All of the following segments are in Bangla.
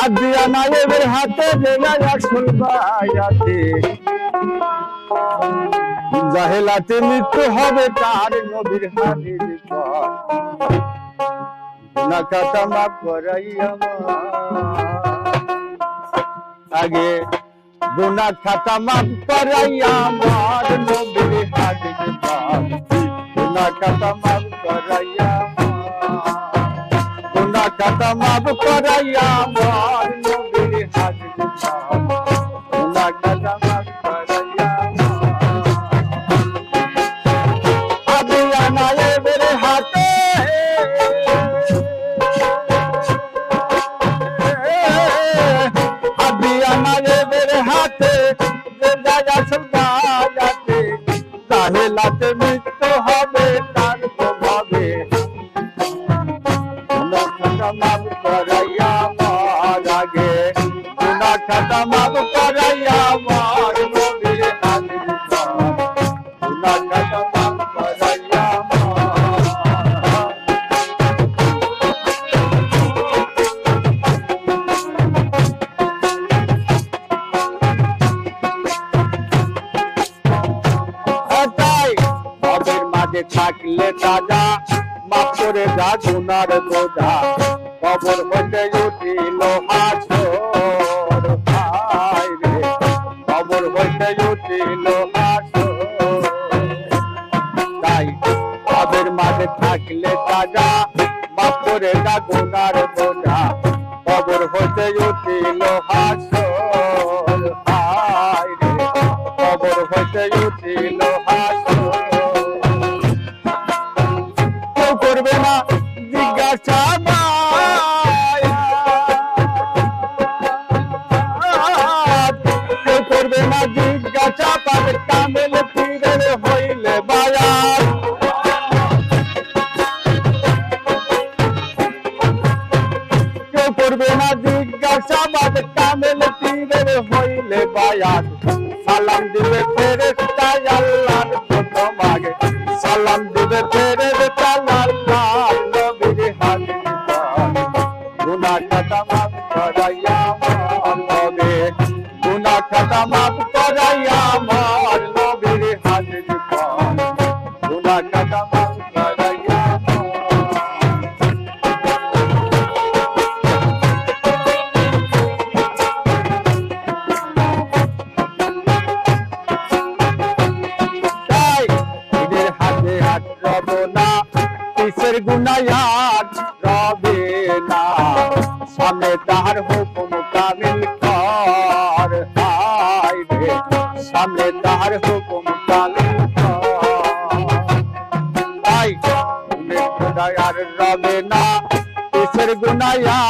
হাত দিয়া নায়েবের হাতে জাহেলাতে মৃত্যু হবে তার নবীর আগে গুনা খাতা মাফ করাই আমার নবীর পর। গুনা খাতা মাফ করাই আমার গুনা খাতা মাফ করাই আমার নায়েবের হাতে যে জায়গা সুলতানাতে তাহেলাতে মৃত্যু হবে তার প্রভাবে খাতা করাইয়া আমার আগে খাতা মাফ থাকলে দাদা মাফ করে যা গুনার বোঝা। কবর হতে উঠিল হাসর ভাই কবর হতে উঠিল তাই ভবের মাঝে থাকলে দাদা মাফ করে যা গুনার বোঝা। কবর হতে উঠিল হাসর না জিজ্ঞাসা পাবে কামেল পীরের হইলে বায়াত। সালাম দিবে ফেরেস্তা আল্লাহর প্রথম আগে। সালাম দিবে ফেরেস্তা আল্লাহর নবীর হাদিস গুনাহ খাতা মাফ করাইয়া আমার নবী। গুনাহ খাতা মাফ করাইয়া আমার নবীর হাদিস গুনাহ খাতা সামনে তাহার হুকুম কামিল কর। হাই রে, সামনে তাহার হুকুম কামিল কর। তাই ঈদের গুনায়ার রবে না, কিসের গুনায়াত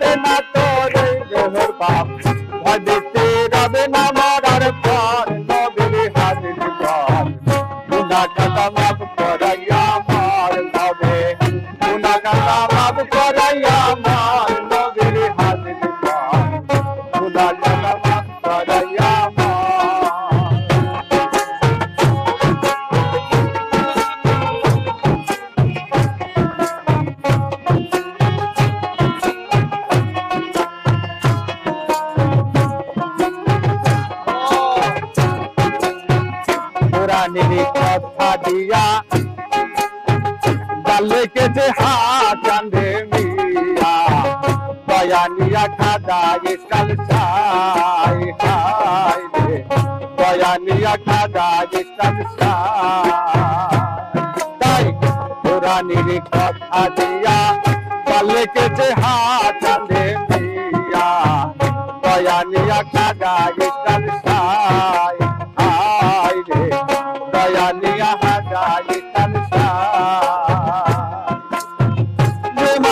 কেটে হাত কান্দে মিয়া। দয়ানিয়া খাদা ইসাল সাই হাই রে। দয়ানিয়া খাদা ইসাল তাই কোরআনের কথা দিয়া ডালে কেটে হাত মিয়া। দয়ানিয়া খাদা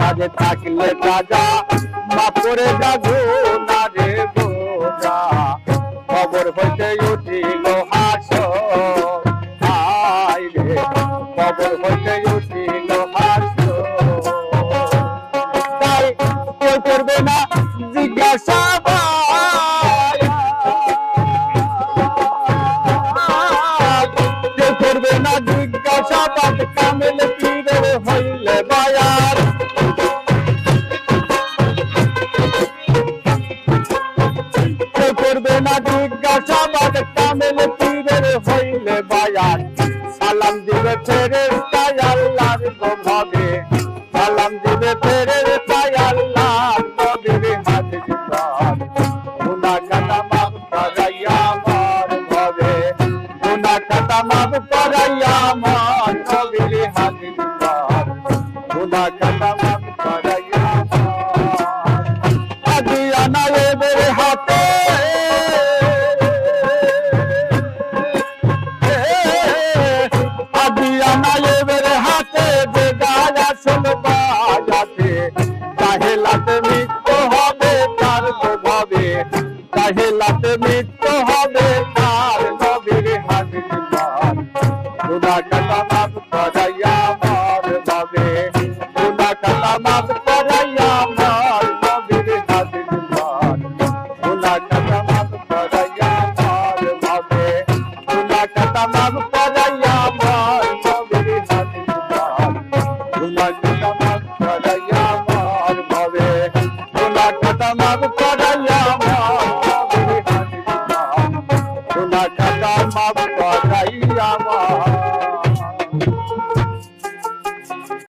মাঝে থাকলে রাজা মা করে যাব সালাম দিবে ফেরে তাই আল্লাহর নবীর হাতে দিবার গুনা কাটা মাফ করাইয়া আমার ভাবে গুনা কাটা মাফ করাইয়া আমার নবীর হাতে দিবার গুনা কাটা কাটা মাফ করাইয়া আমার নবীর হাতে দিবার গুনা কাটা মাফ করাইয়া আমার বাবে গুনা কাটা মাফ করাইয়া আমার নবীর হাতে দিবার গুনা কাটা মাফ করাইয়া